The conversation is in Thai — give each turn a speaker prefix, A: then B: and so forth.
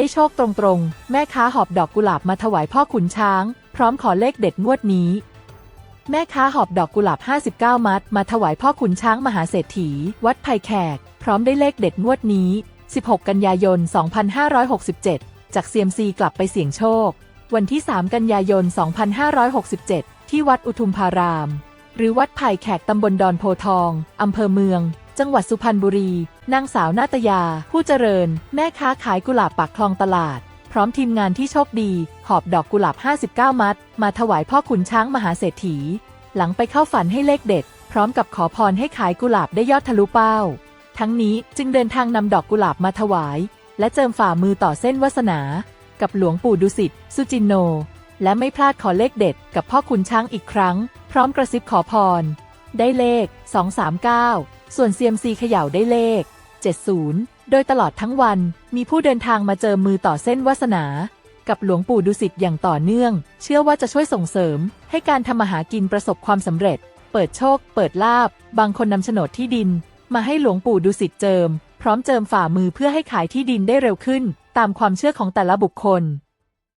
A: ได้โชคตรงๆ แม่ค้าหอบดอกกุหลาบมาถวายพ่อขุนช้าง พร้อมขอเลขเด็ดงวดนี้ แม่ค้าหอบดอกกุหลาบ 59 มัด มาถวายพ่อขุนช้างมหาเศรษฐี วัดไผ่แขก พร้อมได้เลขเด็ดงวดนี้ 16 กันยายน 2567 จากเซียมซีกลับไปเสี่ยงโชค วันที่ 3 กันยายน 2567 ที่วัดอุทุมพาราม หรือวัดไผ่แขกตำบลดอนโพทองอำเภอเมือง จังหวัดสุพรรณบุรี นางสาวนาตยา ผู้เจริญ แม่ค้าขายกุหลาบปากคลองตลาด พร้อมทีมงานที่โชคดี หอบดอกกุหลาบ 59 มัด มาถวายพ่อขุนช้างมหาเศรษฐี หลังไปเข้าฝันให้เลขเด็ด พร้อมกับขอพรให้ขายกุหลาบได้ยอดทะลุเป้า ทั้งนี้จึงเดินทางนำดอกกุหลาบมาถวาย และเจิมฝ่ามือต่อเส้นวาสนา กับหลวงปู่ดุสิตสุจินโน และไม่พลาดขอเลขเด็ด กับพ่อขุนช้างอีกครั้ง พร้อมกระซิบขอพร ได้เลข 239 ส่วนเซียมซีเขย่าได้เลข 70 โดยตลอดทั้งวันมีผู้เดินทางมาเจอมือต่อเส้นวาสนา กับหลวงปู่ดุสิตอย่างต่อเนื่อง เชื่อว่าจะช่วยส่งเสริม ให้การทำมาหากินประสบความสำเร็จ เปิดโชค เปิดลาบ บางคนนำโฉนดที่ดิน มาให้หลวงปู่ดุสิตเจิม พร้อมเจิมฝ่ามือเพื่อให้ขายที่ดินได้เร็วขึ้น ตามความเชื่อของแต่ละบุคคล